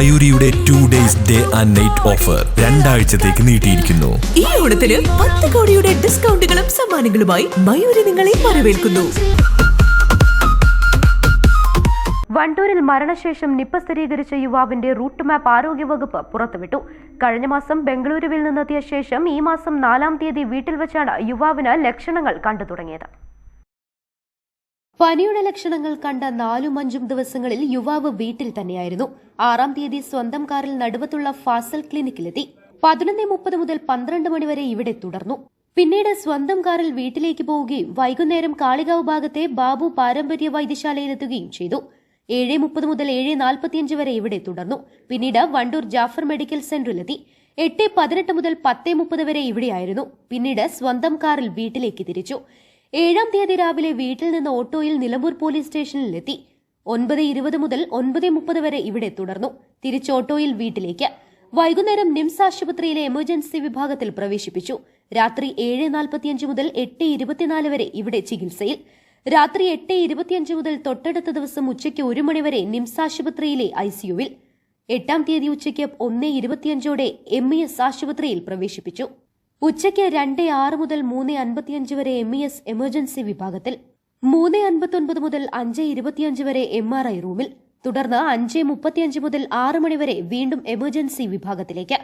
മയൂരിയുടെ two days day and night offer രണ്ടാഴ്ചത്തേക്ക് നീട്ടിയിരിക്കുന്നു. ഈ ഓണത്തിന് പത്ത് കോടിയുടെ ഡിസ്കൗണ്ടുകളും സമ്മാനങ്ങളുമായി മയൂരി നിങ്ങളെ വരവേൽക്കുന്നു. വണ്ടൂരിൽ മരണശേഷം നിപ്പ സ്ഥിരീകരിച്ച യുവാവിന്റെ റൂട്ട് മാപ്പ് ആരോഗ്യവകുപ്പ് പുറത്തുവിട്ടു. കഴിഞ്ഞ മാസം ബംഗളൂരുവിൽ നിന്നെത്തിയ ശേഷം ഈ മാസം നാലാം തീയതി വീട്ടിൽ വെച്ചാണ് യുവാവിന് ലക്ഷണങ്ങൾ കണ്ടു തുടങ്ങിയത്. പനിയുടെ ലക്ഷണങ്ങൾ കണ്ട നാലും അഞ്ചും ദിവസങ്ങളിൽ യുവാവ് വീട്ടിൽ തന്നെയായിരുന്നു. ആറാം തീയതി സ്വന്തം കാറിൽ നടുവത്തുള്ള ഫാസൽ ക്ലിനിക്കിലെത്തി. പതിനൊന്ന് മുപ്പത് മുതൽ പന്ത്രണ്ട് മണിവരെ ഇവിടെ തുടർന്നു. പിന്നീട് സ്വന്തം കാറിൽ വീട്ടിലേക്ക് പോവുകയും വൈകുന്നേരം കാളികാവ് ഭാഗത്തെ ബാബു പാരമ്പര്യ വൈദ്യശാലയിലെത്തുകയും ചെയ്തു. ഏഴ് മുപ്പത് മുതൽ ഏഴ് നാൽപ്പത്തിയഞ്ച് വരെ ഇവിടെ തുടർന്നു. പിന്നീട് വണ്ടൂർ ജാഫർ മെഡിക്കൽ സെന്ററിലെത്തി. എട്ട് പതിനെട്ട് മുതൽ പത്ത് മുപ്പത് വരെ ഇവിടെയായിരുന്നു. പിന്നീട് സ്വന്തം കാറിൽ വീട്ടിലേക്ക് തിരിച്ചു. ഏഴാം തീയതി രാവിലെ വീട്ടിൽ നിന്ന് ഓട്ടോയിൽ നിലമ്പൂർ പോലീസ് സ്റ്റേഷനിലെത്തി. ഒൻപത് ഇരുപത് മുതൽ ഒൻപത് മുപ്പത് വരെ ഇവിടെ തുടർന്നു. തിരിച്ച് ഓട്ടോയിൽ വീട്ടിലേക്ക്. വൈകുന്നേരം നിംസ് ആശുപത്രിയിലെ എമർജൻസി വിഭാഗത്തിൽ പ്രവേശിപ്പിച്ചു. രാത്രി ഏഴ് നാൽപ്പത്തിയഞ്ച് മുതൽ എട്ട് ഇരുപത്തിനാല് വരെ ഇവിടെ ചികിത്സയിൽ. രാത്രി എട്ട് ഇരുപത്തിയഞ്ച് മുതൽ തൊട്ടടുത്ത ദിവസം ഉച്ചയ്ക്ക് ഒരു മണിവരെ നിംസ് ആശുപത്രിയിലെ ഐസിയുവിൽ എട്ടാം തീയതി ഉച്ചയ്ക്ക് ഒന്ന് ഇരുപത്തിയഞ്ചോടെ എം ഇ എസ് ആശുപത്രിയിൽ പ്രവേശിപ്പിച്ചു. ഉച്ചയ്ക്ക് രണ്ട് ആറ് മുതൽ മൂന്ന് അൻപത്തിയഞ്ച് വരെ എം ഇ എസ് എമർജൻസി വിഭാഗത്തിൽ മൂന്ന് അൻപത്തൊൻപത് മുതൽ അഞ്ച് ഇരുപത്തിയഞ്ച് വരെ എം ആർ ഐ റൂമിൽ തുടർന്ന് അഞ്ച് മുപ്പത്തിയഞ്ച് മുതൽ ആറ് മണിവരെ വീണ്ടും എമർജൻസി വിഭാഗത്തിലേക്ക്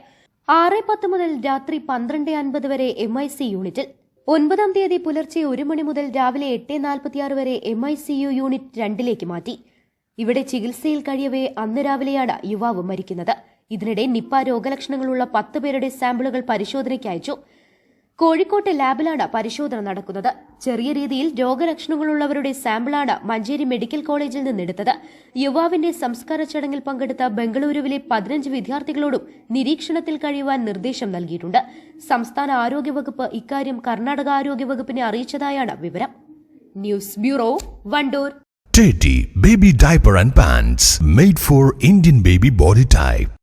ആറ് പത്ത് മുതൽ രാത്രി പന്ത്രണ്ട് അൻപത് വരെ എം ഐ സി യൂണിറ്റിൽ ഒൻപതാം തീയതി പുലർച്ചെ ഒരു മണി മുതൽ രാവിലെ എട്ട് നാൽപ്പത്തിയാറ് വരെ M I C U unit രണ്ടിലേക്ക് മാറ്റി. ഇവിടെ ചികിത്സയിൽ കഴിയവേ അന്ന് രാവിലെയാണ് യുവാവ് മരിക്കുന്നത്. ഇതിനിടെ നിപ്പ രോഗലക്ഷണങ്ങളുള്ള പത്ത് പേരുടെ സാമ്പിളുകൾ പരിശോധനയ്ക്ക് അയച്ചു. കോഴിക്കോട്ടെ ലാബിലാണ് പരിശോധന നടക്കുന്നത്. ചെറിയ രീതിയിൽ രോഗലക്ഷണങ്ങളുള്ളവരുടെ സാമ്പിളാണ് മഞ്ചേരി മെഡിക്കൽ കോളേജിൽ നിന്നെടുത്തത്. യുവാവിന്റെ സംസ്കാര ചടങ്ങിൽ പങ്കെടുത്ത ബംഗളൂരുവിലെ പതിനഞ്ച് വിദ്യാർത്ഥികളോടും നിരീക്ഷണത്തിൽ കഴിയുവാൻ നിർദ്ദേശം നൽകിയിട്ടുണ്ട്. സംസ്ഥാന ആരോഗ്യവകുപ്പ് ഇക്കാര്യം കർണാടക ആരോഗ്യവകുപ്പിനെ അറിയിച്ചതായാണ് വിവരം. News bureau Wandoor. Teddy Baby Diaper and Pants made for Indian baby body type.